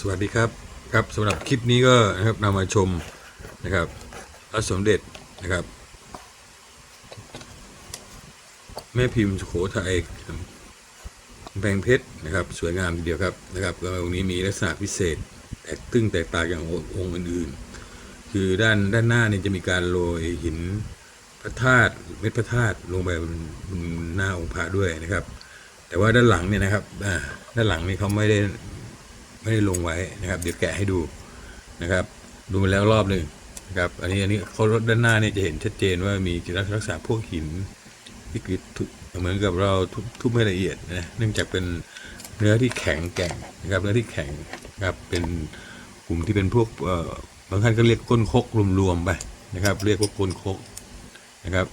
สวัสดีครับครับสำหรับคลิปนี้ก็นะครับนำมาชมนะครับพระสมเด็จนะครับ แม่พิมพ์สุโขทัยแพงเพชรนะครับสวยงามทีเดียวครับนะครับแล้วองค์นี้มีลักษณะพิเศษแตกตึ้งแตกต่างจากองค์อื่นๆ คือด้านด้านหน้านี่จะมีการโรยหินพระธาตุเม็ดพระธาตุลงไปบนบหน้าองค์พระด้วยนะครับ แต่ว่าด้านหลังเนี่ยนะครับอ่าด้านหลังนี่เขาไม่ได้ ไม่ได้ลงไว้นะครับ เดี๋ยวแกะให้ดูนะครับ ดูมาแล้วรอบหนึ่งนะครับ อันนี้อันนี้เขาด้านหน้าเนี่ยจะเห็นชัดเจนว่ามีลักษณะพวกหินที่กริดทุเหมือนกับเราทุบทุบไม่ละเอียดนะเนื่องจากเป็นเนื้อที่แข็งแกร่งนะครับเนื้อที่แข็งนะครับเป็นกลุ่มที่เป็นพวกเอ่อบางท่านก็เรียกก้นคกรวมๆไปนะครับ เรียกว่าก้นคกนะครับ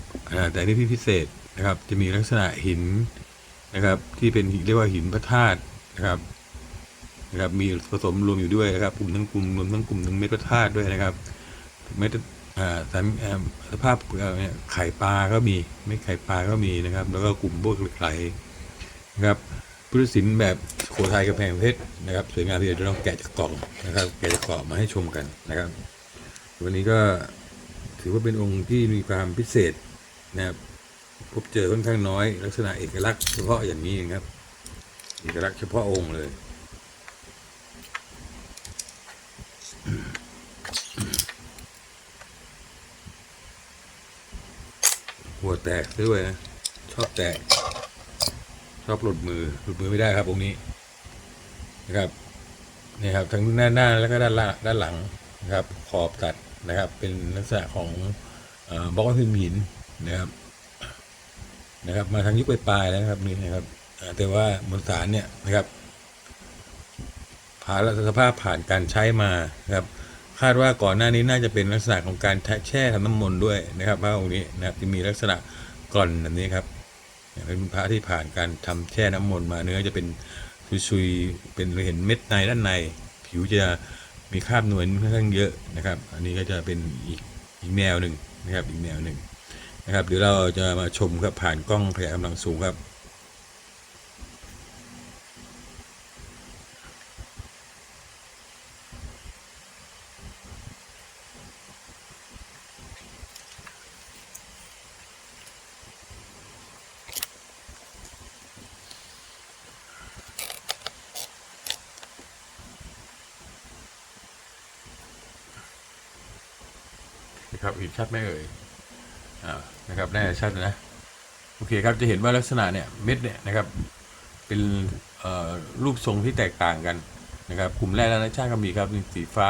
แต่นนี่ที่พิเศษนะครับจะมีลักษณะหินนะครับที่เป็นเรียกว่าหินพระธาตุนะครับ นะครับมีผสมรวมอยู่ด้วยนะครับกลุ่มทั้งกลุ่มรวมทั้งกลุ่มทั้งเม็ดพระธาตุด้วยนะครับเม็ดสารสภาพเนี่ยไข่ปลาก็มีเม็ดไข่ปลาก็มีนะครับ แล้วก็กลุ่มพวกเหล็กไหลนะครับพุทธศิลป์แบบโขทัยกระแพงเพชรนะครับสวยงามที่เดี๋ยวจะต้องแกะจากกล่องนะครับ แกะจากกล่องมาให้ชมกันนะครับ วันนี้ก็ถือว่าเป็นองค์ที่มีความพิเศษนะครับพบเจอค่อนข้างน้อย ลักษณะเอกลักษณ์เฉพาะอย่างนี้เองครับ เอกลักษณ์เฉพาะองค์เลย หัวแตกด้วยนะชอบแตก ชอบหลุดมือหลุดมือไม่ได้ครับองค์นี้นะครับนี่ครับทั้งหน้าหน้าแล้วก็ด้านล่างด้านหลังนะครับ ขอบตัดนะครับ เป็นลักษณะของอบล็อกพิมพ์หินนะครับนะครับ มาทางยุคปลายแล้วนะครับนี่นะครับแต่ว่ามวลสารเนี่ยนะครับผ่านสภาพผ่านการใช้มานะครับ คาดว่าก่อนหน้านี้น่าจะเป็นลักษณะของการแช่ทำน้ำมนต์ด้วยนะครับพระองค์นี้นะครับจะมีลักษณะกร่อนแบบนี้ครับเป็นพระที่ผ่านการทำแช่น้ำมนต์มาเนื้อจะเป็นชุยๆเป็นเราเห็นเม็ดในด้านใน ผิวจะมีคราบนวลค่อนข้างเยอะนะครับ อันนี้ก็จะเป็นอีกอีกแนวหนึ่งนะครับอีกแนวหนึ่งนะครับเดี๋ยวเราจะมาชมครับผ่านกล้องขยายกำลังสูงครับ นะครับเห็นชัดไหมเอ่ยอ่านะครับน่าจะชัดนะโอเคครับจะเห็นว่าลักษณะเนี่ยเม็ดเนี่ยนะครับเป็นรูปทรงที่แตกต่างกันนะครับกลุ่มแรกแล้วนะชาติก็มีครับสีฟ้า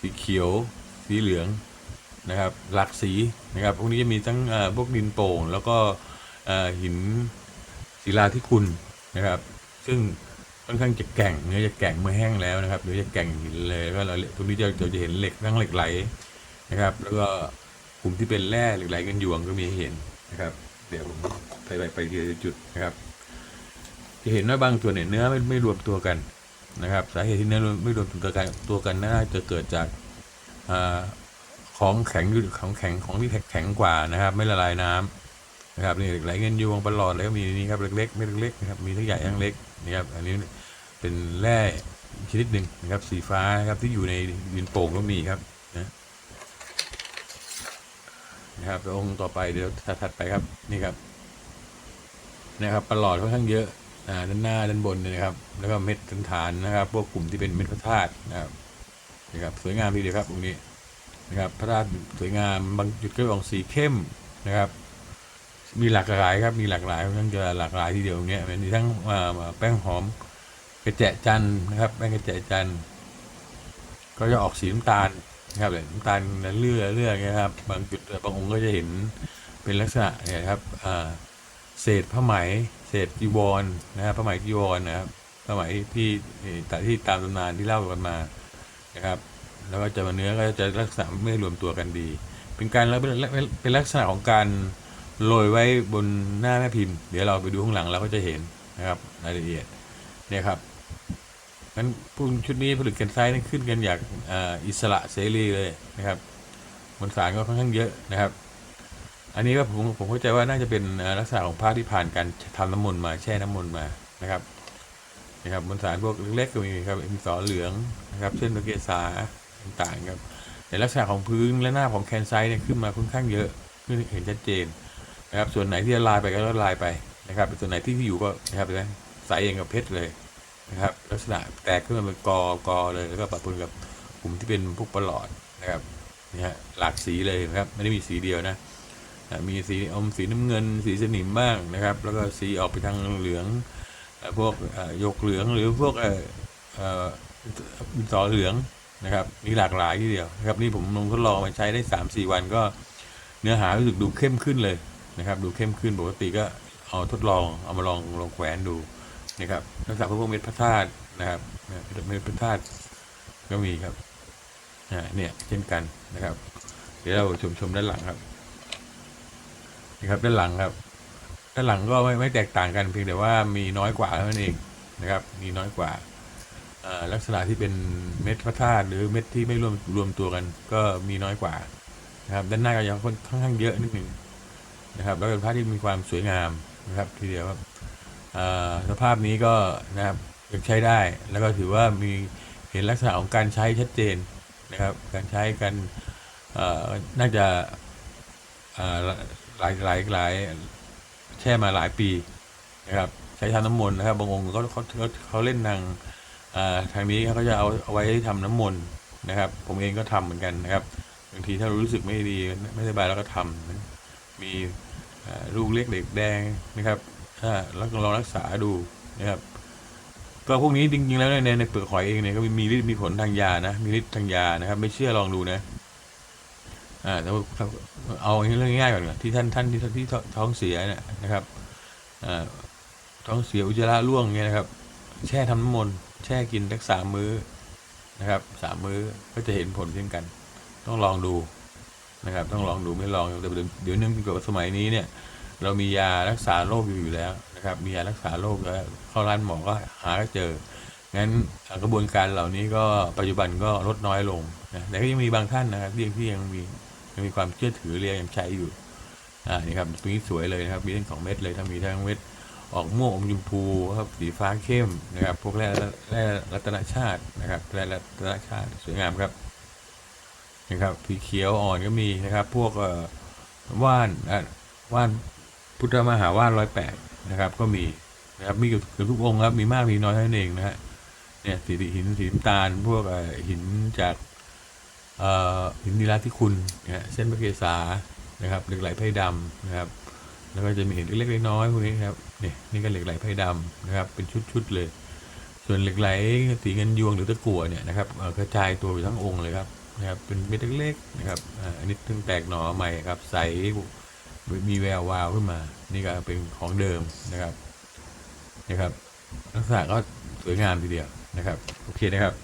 สีเขียว สีเหลืองนะครับหลากสีนะครับพวกนี้จะมีทั้งพวกดินโป่ง แล้วก็หินศิลาที่คุณนะครับ ซึ่งค่อนข้างจะแก่งเนื้อจะแก่งเมื่อแห้งแล้วนะครับเนื้อจะแก่งหินเลยแล้วเราตรงนี้เราจะเห็นเหล็กทั้งเหล็กไหล นะครับ แล้วก็กลุ่มที่เป็นแร่หล็กไหลกันยวงก็มีให้เห็นนะครับ เดี๋ยวผมไปไปไปทีละจุดนะครับ จะเห็นว่าบางตัวเนี่ยเนื้อไม่ไม่รวมตัวกันนะครับ สาเหตุที่เนื้อไม่รวมตัวกันตัวกันน่าจะเกิดจากอของแข็งอยู่ของแข็งของที่แข็งกว่านะครับ ไม่ละลายน้ำนะครับนี่หล็กไหลเงินยวงประหลอดแล้วก็มีนี่ครับเล็กๆไม่เล็กๆนะครับมีทั้งใหญ่ทั้งเล็กนะครับ อันนี้เป็นแร่ชนิดหนึ่งนะครับสีฟ้าครับที่อยู่ในดินโป่งก็มีครับ นะครับแล้วองค์ต่อไปเดี๋ยวถัดไปครับนี่ครับนะครับประหลอดค่อนข้างเยอะอ่าด้านหน้าด้านบนเนี่ยนะครับ แล้วก็เม็ดฐานนะครับ พวกกลุ่มที่เป็นเม็ดพระธาตุนะครับนะครับสวยงามทีเดียวครับตรงนี้นะครับพระธาตุสวยงามบางจุดก็ออกสีเข้มนะครับ มีหลากหลายครับมีหลากหลายค่อนข้างจะหลากหลายทีเดียวตรงเนี้ยมีทั้งแป้งหอมกระแจจันนะครับ แป้งกระแจจันก็จะออกสีน้ำตาล นะครับเลยน้ำตาลเลือเลือนะครับ บางจุดบางองค์ก็จะเห็นเป็นลักษณะเนี่ยครับเศษผ้าไหมเศษจีวรนะครับผ้าไหมจีวรนะครับผ้าไหมที่แต่ที่ตามตำนานที่เล่ากันมานะครับ แล้วก็จะมาเนื้อก็จะลักษณะไม่รวมตัวกันดี เป็นการแล้วเป็นลักษณะของการโรยไว้บนหน้าแม่พิมพ์ เดี๋ยวเราไปดูข้างหลังเราก็จะเห็นนะครับรายละเอียดเนี่ยครับ งั้นพวกชุดนี้ผลิตกันไซส์นี่ขึ้นกันอย่างอ่าอิสระเสรีเลยนะครับมวลสารก็ค่อนข้างเยอะนะครับ อันนี้ก็ผมผมเข้าใจว่าน่าจะเป็นลักษณะของผ้าที่ผ่านการทำน้ำมนต์มาแช่น้ำมนต์มานะครับนะครับมวลสารพวกเล็กๆก็มีครับมีสอเหลืองนะครับเช่นตะเกียสาต่างๆครับในลักษณะของพื้นและหน้าของแคนไซต์เนี่ยขึ้นมาค่อนข้างเยอะขึ้นเห็นชัดเจนนะครับส่วนไหนที่ละลายไปก็ละลายไปนะครับส่วนไหนที่อยู่ก็นะครับใสเองกับเพชรเลย นะครับ ลักษณะแตกขึ้นมาเป็นกอกอเลยแล้วก็ปะปนกับกลุ่มที่เป็นพวกประหลอดนะครับนี่ฮะหลากสีเลยครับไม่ได้มีสีเดียวนะมีสีอมสีน้ำเงิน สีสนิมบ้างนะครับ แล้วก็สีออกไปทางเหลืองพวกหยกเหลืองหรือพวกอ่อเอ่อสอเหลืองนะครับมีหลากหลายทีเดียวนะครับนี่ผมลองทดลองมาใช้ได้สามสี่วันก็เนื้อหารู้สึกดูเข้มขึ้นเลยนะครับ ดูเข้มขึ้นปกติก็เอาทดลองเอามาลองลองแขวนดู นะครับลักษณะพวกเม็ดพระธาตุนะครับเม็ดพระธาตุก็มีครับเนี่ยเช่นกันนะครับ เดี๋ยวเราชมชมด้านหลังครับนะครับด้านหลังครับ ด้านหลังก็ไม่ไม่แตกต่างกันเพียงแต่ว่ามีน้อยกว่าเท่านั้นเองนะครับ มีน้อยกว่าลักษณะที่เป็นเม็ดพระธาตุหรือเม็ดที่ไม่รวมรวมตัวกัน ก็มีน้อยกว่านะครับ ด้านหน้าก็ยังค่อนข้างเยอะนิดหนึ่งนะครับ แล้วเป็นพระที่มีความสวยงามนะครับ ทีเดียวครับ สภาพนี้ก็นะครับยังใช้ได้แล้วก็ถือว่ามีเห็นลักษณะของการใช้ชัดเจนนะครับ การใช้กันน่าจะหลายหลายหลายแช่มาหลายปีนะครับใช้ทำน้ำมนต์นะครับบางองค์เขาเขาเขาเล่นทางทางนี้เขาก็จะเอาเอาไว้ทำน้ำมนต์นะครับ ผมเองก็ทำเหมือนกันนะครับบางทีถ้ารู้สึกไม่ดีไม่สบายแล้วก็ทำนะมีลูกเล็กเด็กแดงนะครับ ถ้าล้วลองรักษาดูนะครับก็พวกนี้จริงๆแล้วในในเปลือกหอยเองเนี่ยก็มีมีฤทธิ์มีผลทางยานะ มีฤทธิ์ทางยานะครับ ไม่เชื่อลองดูนะอ่าแต่ว่าเอาเรื่องง่ายๆก่อนนะที่ท่านท่านที่ที่ท้องเสียเนี่ยนะครับอ่าท้องเสียอุจจาระร่วงเงี้ยนะครับ แช่ทำน้ำมนต์แช่กินสักสามมื้อนะครับสามมื้อก็จะเห็นผลเช่นกัน ต้องลองดูนะครับ ต้องลองดูไม่ลองเดี๋ยวเดี๋ยวเนื่องจากสมัยนี้เนี่ย เรามียารักษาโรคอยู่อยู่แล้วนะครับ มียารักษาโรคแล้วเข้าร้านหมอก็หาก็เจอ งั้นกระบวนการเหล่านี้ก็ปัจจุบันก็ลดน้อยลงนะแต่ก็ยังมีบางท่านนะครับที่ยังที่ยังมียังมีความเชื่อถือเรียยังใช้อยู่อ่านี่ครับตัวนี้สวยเลยนะครับมีทั้งสองเม็ดเลยทั้งมีทั้งเม็ดออกม่วงอมชมพูครับสีฟ้าเข้มนะครับ พวกแร่แร่รัตนชาตินะครับแร่รัตนชาติสวยงามครับนะครับสีเขียวอ่อนก็มีนะครับ พวกเอ่อว่านอะว่าน พุทธมหาว่านร้อยแปดนะครับ ก็มีนะครับมีเกือบทุกองค์ครับมีมากมีน้อยเท่านั้นเองนะฮะเนี่ยสีหินสีน้ำตาลพวกหินจากเอ่อหินนิลาที่คุณนะฮะเส้นพระเกศานะครับเหล็กไหลไพ่ดำนะครับแล้วก็จะมีเห็นเล็กๆน้อยๆพวกนี้ครับนี่นี่ก็เหล็กไหลไพ่ดำนะครับ เป็นชุดๆเลย ส่วนเหล็กไหลสีเงินยวงหรือตะกั่วเนี่ยนะครับกระจายตัวอยู่ทั้งองค์เลยครับนะครับเป็นเม็ดเล็กๆนะครับอันนี้เพิ่งแตกหน่อใหม่ครับใส มีแวววาวขึ้นมา นี่ก็เป็นของเดิมนะครับนะครับ ลักษณะก็สวยงามทีเดียวนะครับ โอเคนะครับ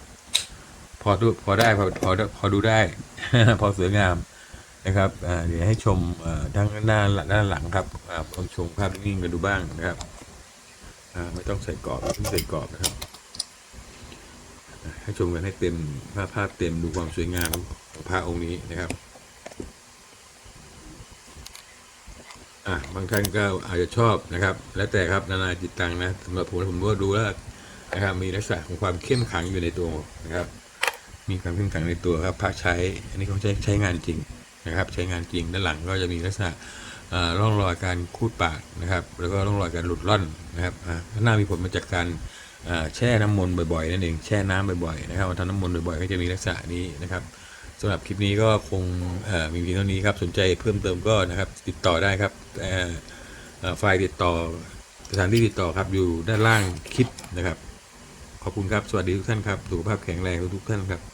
พอดูพอได้พอพอพอดูได้ พอสวยงามนะครับเดี๋ยวให้ชมทั้งหน้าด้านหลังครับลองชมภาพนิ่งกันดูบ้างนะครับไม่ต้องใส่กรอบไม่ต้องใส่กรอบนะครับ ให้ชมกันให้เต็มภาพภาพเต็มดูความสวยงามของพระองค์นี้นะครับ อะบางท่านก็อาจจะชอบนะครับ แล้วแต่ครับนานาจิตตังนะสำหรับผมผมก็ดูแล้วนะครับมีลักษณะของความเข้มขังอยู่ในตัวนะครับ มีความเข้มแข็งในตัวครับพระใช้ อันนี้เขาใช้ใช้งานจริงนะครับ ใช้งานจริงด้านหลังก็จะมีลักษณะอ่าร่องรอยการคูดปากนะครับ แล้วก็ร่องรอยการหลุดล่อนนะครับอ่าหน้ามีผลมาจากการแช่น้ำมนต์บ่อยๆนั่นเองแช่น้ำบ่อยๆนะครับทำน้ำมนต์บ่อยๆก็จะมีลักษณะนี้นะครับ สำหรับคลิปนี้ก็คงมีเพียงเท่านี้ครับ สนใจเพิ่มเติมก็นะครับ ติดต่อได้ครับไฟล์ติดต่อสถานที่ติดต่อครับอยู่ด้านล่างคลิปนะครับ ขอบคุณครับ สวัสดีทุกท่านครับ สุขภาพแข็งแรงทุกท่านครับ